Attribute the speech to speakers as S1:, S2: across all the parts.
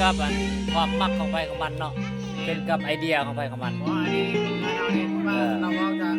S1: กับอันความมักของไปของมันเนาะขึ้นกับไอเดียของไปของมัน
S2: ว่าอันนี้เอาเห็นว่าเราเอาจะ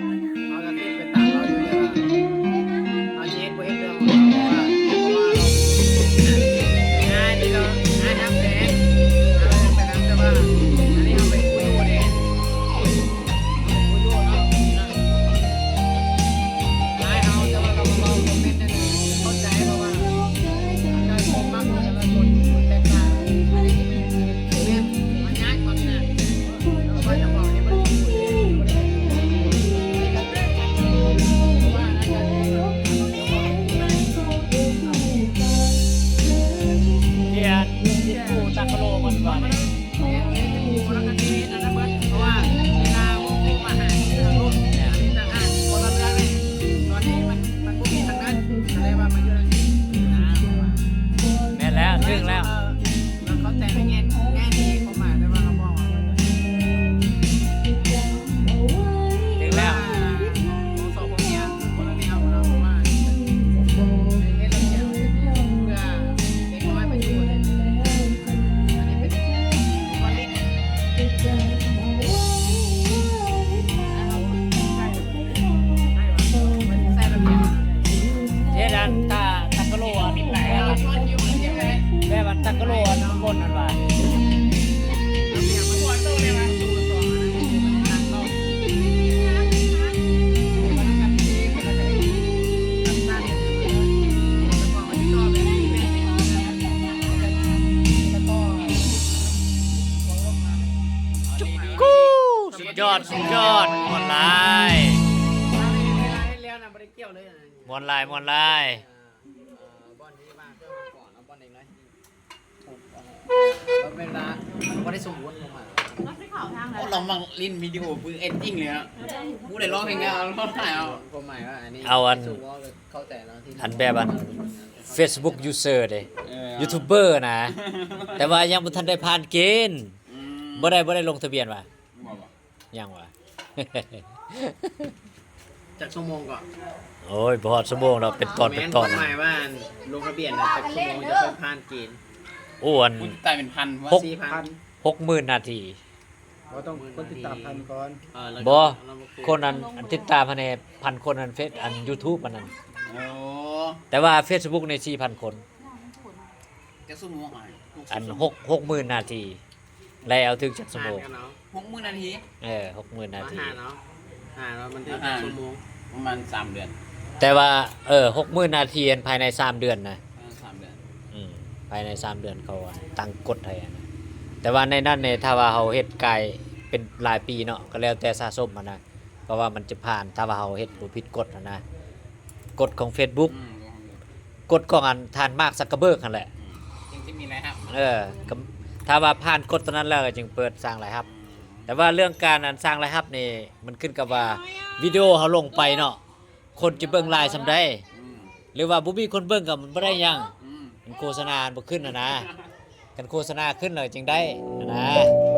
S2: อันนั่นว่าสุดยอด
S1: สุดยอดมวนลายมวนลายมวนลาย
S2: เวลาก็ได้สมบูรณ์ลงมา
S3: เรามาลิ้นวิดีโอปืนเอ็ดจิ้งเลยอะกูได้ร้องเพลงแล้วร้องถ่ายเอา
S2: ความหมายว่าอันนี้
S1: เอาอัน
S2: สูว่าเข้าใจแล้วที่
S1: อันแบบอัน Facebook user เด้
S3: เออ
S1: ยูทูบเบอร์นะ แต่ว่ายังบ่ทันได้ผ่านเกณฑ์
S3: อืม
S1: บ่ได้บ่ได้ลงทะเบียนว่ะ
S3: บอกว่า
S1: ยังว่ะ
S2: จากชั่วโมงก่อน
S1: โอ้ยบ่ฮอดชั่วโมงเราเป็นตอนเป็นตอน
S2: ความหมายว่าลงทะเบียนนะจากชั่วโมงจะค่อยผ่านเกณฑ์
S1: อ้วน
S3: กูตายเป็นพันวะ
S1: หก
S2: สี่พัน
S1: 60,000นาที
S4: เราต้องคนติดตามพันก่อน
S2: เออแล้ว
S1: บ่
S2: เรามาคุย
S1: คนนั้นอันติดตามภายในพันคนอันเฟซอัน YouTube อันนั้น
S3: โอ้
S1: แต่ว่า Facebook ใน4,000คน
S3: จะสู้มงอะ
S1: อัน6 60,000นาที แล้วถึงจักชั่วโมง
S2: ผ่านกันเนาะ
S3: หกหมื่นนาที
S1: เออ60,000นาที
S2: ห้าเนาะห้าแล้วมันถึง
S3: อ่า
S2: ชั่วโมง
S3: ประมาณสามเดือน
S1: แต่ว่าเออ60,000นาทีอันภายใน3เดือนนะ ภายในสามเดือนเขาอะตั้งกฎให้อะนะแต่ว่าในนั้นเนี่ยถ้าว่าเขาเฮ็ดไกลเป็นหลายปีเนาะก็แล้วแต่สะสมอะนะเพราะว่ามันจะผ่านถ้าว่าเขาเฮ็ดบ่ผิดกฎอะนะกฎของ Facebook
S3: อืม
S1: กฎของอันทานมากซักกระเบิกนั่นแหละ
S3: ยังจะมีอะไรครับ
S1: เออก็ถ้าว่าผ่านกฎตัวนั้นแล้วก็จึงเปิดสร้างรายรับ แต่ว่าเรื่องการอันสร้างรายรับนี่มันขึ้นกับว่าวิดีโอเขาลงไปเนาะคนจะเบิ่งหลายซำใด
S3: อืม
S1: หรือว่าบ่มีคนเบิ่งก็มันบ่ได้หยัง
S3: อื
S1: มันโฆษณาบ่ขึ้นนะนะกันโฆษณาขึ้นเลยจึงได้นะ